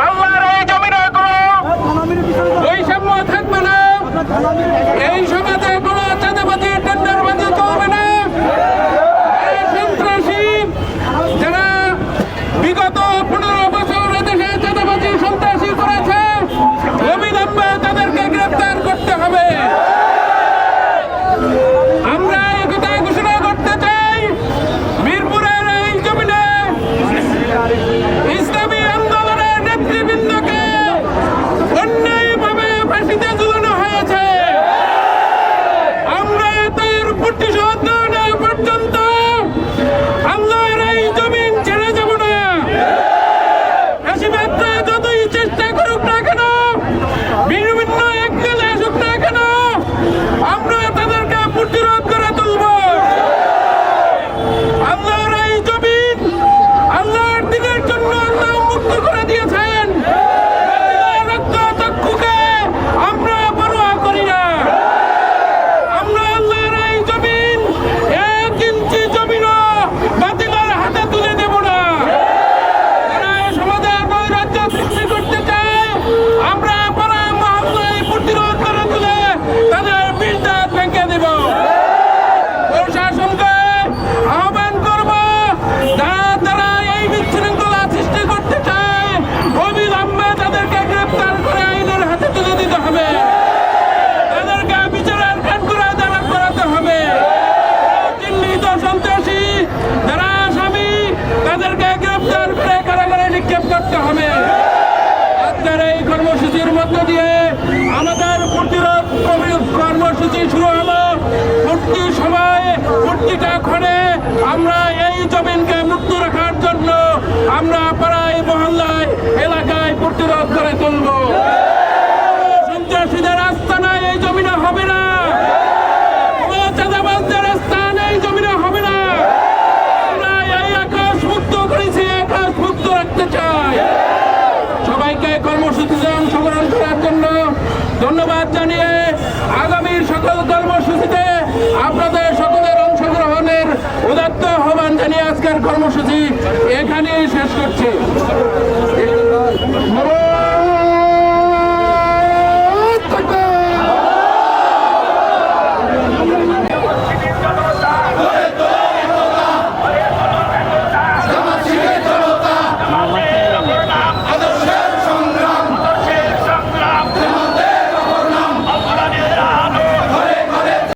আল্লাহর এই জমিনে কোনো বৈষম্য থাকবে না এই সময় কর্মসূচির মধ্য দিয়ে আমাদের প্রতিরোধ কর্মসূচি শুরু হলো। প্রতি সময় প্রতিটা ক্ষণে আমরা এই জমিনকে মুক্ত রাখার জন্য আমরা প্রায় মহল্লায়, এলাকায় প্রতিরোধ করে তুলব। জানিয়ে আজকের কর্মসূচি এখানেই শেষ করছি।